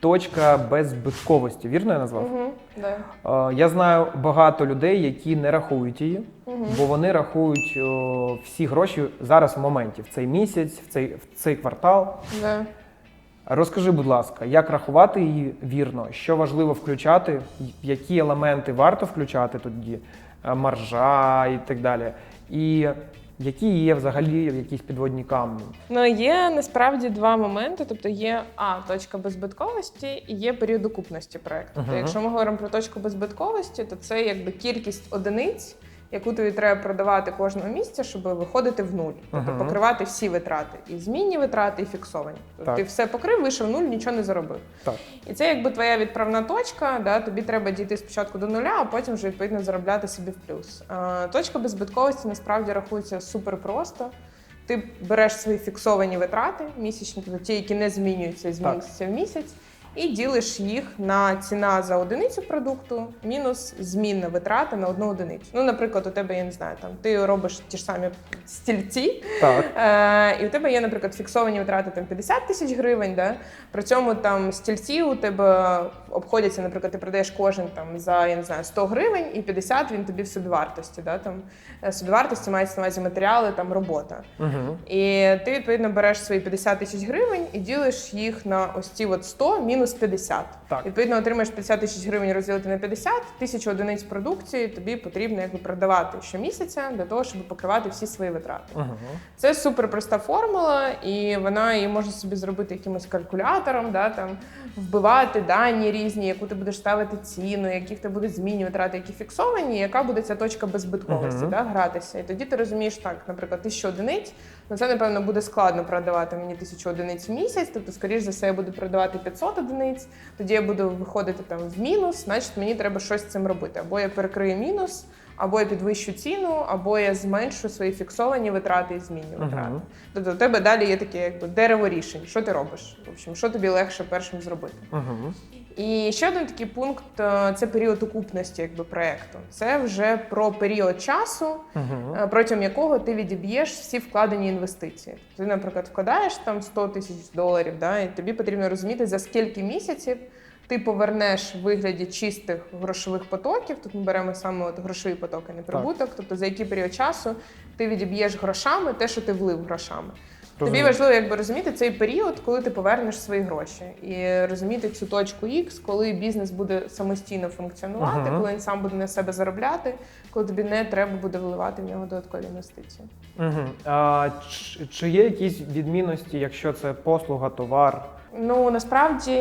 точка беззбитковості. Вірно я назвав? Угу, да. Е, Я знаю багато людей, які не рахують її, бо вони рахують о, всі гроші зараз в моменті, в цей місяць, в цей, в цей квартал. Да. Розкажи, будь ласка, як рахувати її вірно, що важливо включати, які елементи варто включати тоді, е, маржа і так далі. І які є взагалі якісь підводні камні. Ну є насправді два моменти. Тобто є а точка беззбитковості і є період окупності проекту. Uh -huh. якщо ми говоримо про точку беззбитковості, то це якби кількість одиниць, яку тобі треба продавати кожного місяця, щоб виходити в нуль, тобто Мгм. покривати всі витрати, і змінні витрати, і фіксовані. Тобто Так. ти все покрив, вийшов в нуль, нічого не заробив. Так. І це якби твоя відправна точка. Да? Тобі треба дійти спочатку до нуля, а потім вже відповідно заробляти собі в плюс. Е, Точка беззбитковості насправді рахується супер просто. Ти береш свої фіксовані витрати місячні, тобто ті, які не змінюються з Так. місяця в місяць, і ділиш їх на ціна за одиницю продукту мінус змінна витрата на одну одиницю. Ну, наприклад, у тебе я не знаю, там ти робиш ті ж самі стільці, Так. Е, і у тебе є, наприклад, фіксовані витрати там 50 тисяч гривень. Да? При цьому там стільці у тебе обходяться, наприклад, ти продаєш кожен там за я не знаю 100 гривень, і 50 він тобі в собівартості. Да? Там е, собівартості мається на увазі матеріали, там робота. Угу. І ти відповідно береш свої 50 тисяч гривень і ділиш їх на ось ці от 100 мінус 50. Так. Відповідно, отримаєш 50 тисяч гривень розділити на 50, тисячу одиниць продукції тобі потрібно якби продавати щомісяця для того, щоб покривати всі свої витрати. Угу. Це супер проста формула, і вона її можна собі зробити якимось калькулятором, да, там, вбивати дані різні, яку ти будеш ставити ціну, яких ти будуть змінні витрати, які фіксовані, яка буде ця точка беззбитковості Мгм. да, гратися. І тоді ти розумієш, так, наприклад, тисячу одиниць, ну це, напевно, буде складно продавати мені тисячу одиниць в місяць, тобто, скоріш за все, я буду продавати 500 одиниць, тоді я буду виходити там в мінус, значить мені треба щось з цим робити. Або я перекрию мінус, або я підвищу ціну, або я зменшу свої фіксовані витрати і зміню Мгм. витрати. Тобто у тебе далі є таке якби дерево рішень. Що ти робиш? В общем, що тобі легше першим зробити? Угу. І ще один такий пункт е, це період окупності якби проекту. Це вже про період часу, Угу. е, протягом якого ти відіб'єш всі вкладені інвестиції. Ти, наприклад, вкладаєш там 100 тисяч доларів, да, і тобі потрібно розуміти, за скільки місяців ти повернеш в вигляді чистих грошових потоків. Тут ми беремо саме от грошові потоки, не прибуток. Тобто за який період часу ти відіб'єш грошами те, що ти влив грошами. Тобі важливо якби розуміти цей період, коли ти повернеш свої гроші, і розуміти цю точку X, коли бізнес буде самостійно функціонувати, Ага. коли він сам буде на себе заробляти, коли тобі не треба буде вливати в нього додаткові інвестиції. Угу. А, чи, чи є якісь відмінності, якщо це послуга, товар? Ну насправді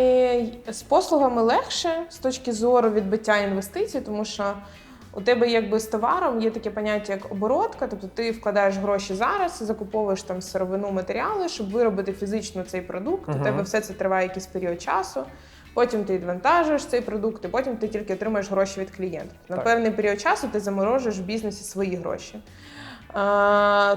з послугами легше з точки зору відбиття інвестицій, тому що у тебе якби з товаром є таке поняття як оборотка, тобто ти вкладаєш гроші зараз, закуповуєш там сировину матеріали, щоб виробити фізично цей продукт. Мгм. У тебе все це триває якийсь період часу. Потім ти відвантажуєш цей продукт, і потім ти тільки отримаєш гроші від клієнта. На Так. певний період часу ти заморожуєш в бізнесі свої гроші.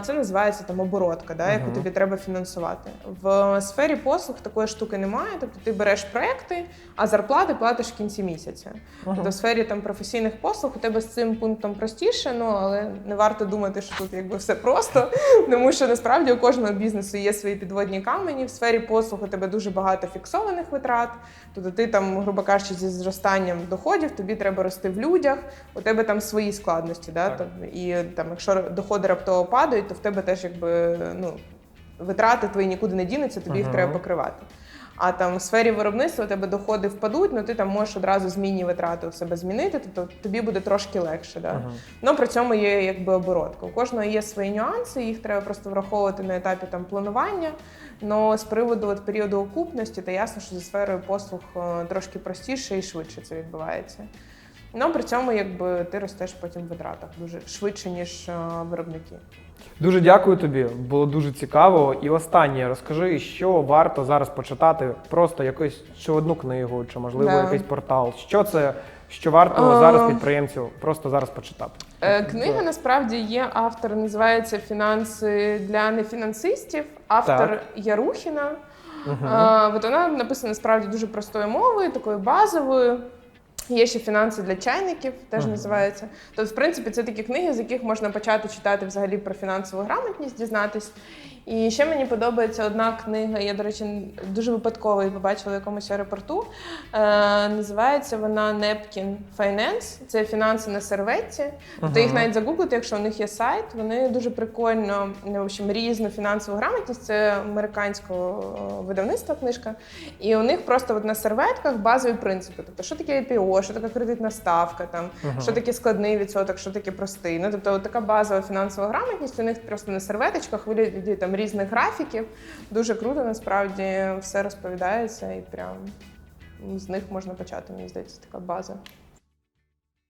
Це називається там оборотка, да, яку тобі треба фінансувати. В сфері послуг такої штуки немає. Тобто ти береш проекти, а зарплати платиш в кінці місяця. Тобто в сфері там професійних послуг у тебе з цим пунктом простіше, ну але не варто думати, що тут якби все просто, тому що насправді у кожного бізнесу є свої підводні камені. В сфері послуг у тебе дуже багато фіксованих витрат. Тобто ти там, грубо кажучи, зі зростанням доходів тобі треба рости в людях, у тебе там свої складності. Да? Так. І там, якщо доходи раптово падають, то в тебе теж якби ну, витрати твої нікуди не дінуться, тобі їх треба покривати. А там в сфері виробництва у тебе доходи впадуть, ну ти там можеш одразу змінні витрати у себе змінити, тобто тобі буде трошки легше. Да? Угу. Ну при цьому є якби оборотка. У кожного є свої нюанси, їх треба просто враховувати на етапі там планування. Но з приводу от, періоду окупності, то ясно, що зі сферою послуг е, трошки простіше і швидше це відбувається. Ну при цьому якби ти ростеш потім в витратах дуже швидше, ніж е, виробники. Дуже дякую тобі. Було дуже цікаво. І останнє, розкажи, що варто зараз почитати, просто якусь чи одну книгу, чи можливо Да. якийсь портал. Що це, що варто А. зараз підприємцю просто зараз почитати? Е, Книга насправді є автор, називається Фінанси для нефінансистів. Автор Так. Ярухіна. Угу. А, от вона написана справді дуже простою мовою, такою базовою. Є ще фінанси для чайників, теж Мгм. називається. Тобто, в принципі, це такі книги, з яких можна почати читати взагалі про фінансову грамотність, дізнатись. І ще мені подобається одна книга. Я, до речі, дуже випадково її побачила в якомусь аеропорту. Е, називається вона Nepkin Finance. Це фінанси на серветці. Тобто їх навіть загуглити, якщо у них є сайт. Вони дуже прикольно, ну, в общем, різну фінансову грамотність. Це американського видавництва книжка. І у них просто от на серветках базові принципи. Тобто, що таке IPO, що таке кредитна ставка, там, що таке складний відсоток, що таке простий. Ну, тобто, така базова фінансова грамотність у них просто на серветочках, вигляді там різних графіків. Дуже круто, насправді все розповідається і прям з них можна почати, мені здається, така база.